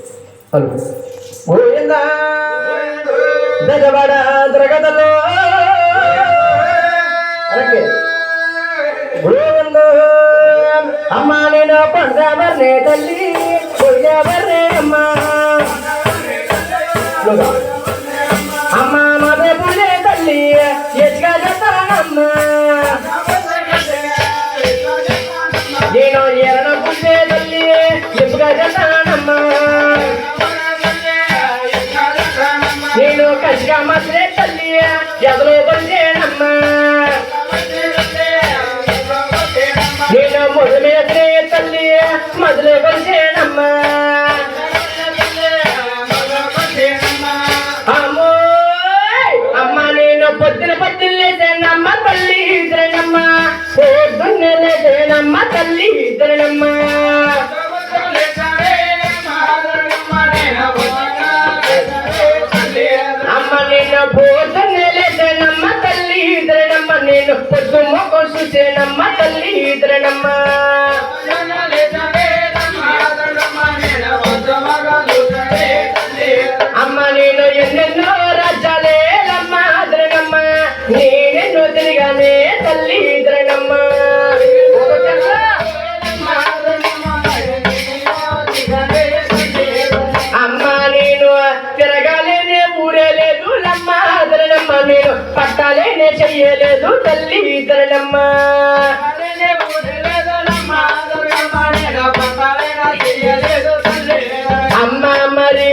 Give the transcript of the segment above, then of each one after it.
Hello Govinda దగబడ ద్రగదలో. అలాగే నేను పండవర్నే తల్లి పోయవర్నే అమ్మా. అమ్మా మదే పుల్లే తల్లి ఎచ్చుగా చెప్తానమ్మ నేను ఎరణ పుట్టే తల్లి ఎప్పుగా తల్లి మొదలే అమ్మ నేను పొద్దున పొద్దున్న లేచానమ్మ తల్లి ఇద్దరనమ్మ పొద్దున్న లేచానమ్మ తల్లి ఇద్దరనమ్మ అమ్మ నేను పొద్దున్న లేచానమ్మ తల్లి ఇద్దరనమ్మ నేను పొద్దు మొక్క చూసేనమ్మ తల్లి ఇద్దరనమ్మ తిరగాలేనే ఊరే లేదు లమ్మ ఇద్దరనమ్మ నేను పట్టాలేనే చెయ్యలేదు తల్లి. ఇద్దరనమ్మ అమ్మ మరి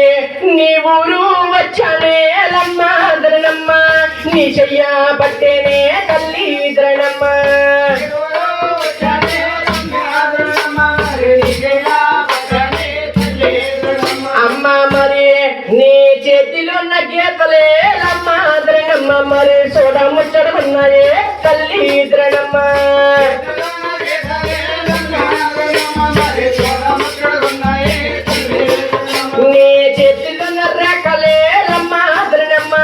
నీ ఊరు వచ్చానే లమ్మ ఇద్దరనమ్మ నీ చెయ్య పట్టేనే గీతలే లమ్మ ఇద్దరనమ్మ మరి చూడ ముచ్చట ఉన్నాయే తల్లి ఇద్దరనమ్మ నీ చేతిలో ఉన్న రేఖలే లమ్మ ఇద్దరనమ్మ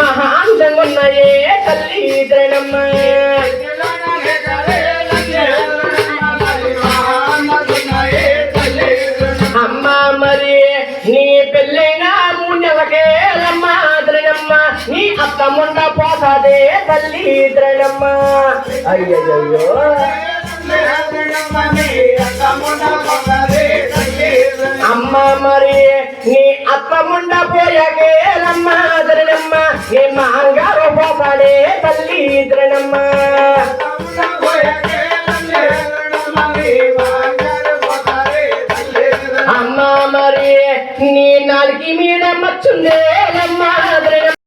మహాంతంగా ఉన్నాయే తల్లి ఇద్దరనమ్మ అమ్మ మరి నీ పెళ్ళైన మూడు తమ్ముండ అత్త పోతాదే తల్లి ద్రణమ్మ అయ్యయ్యో అమ్మ మరి నీ అత్తముండ ముండ పోయాకే లమ్మ ఇద్దరనమ్మ నీ మాంగారు పోతాడే తల్లి ద్రణమ్మ అమ్మ మరి నీ నాలుగు మీద మచ్చుందే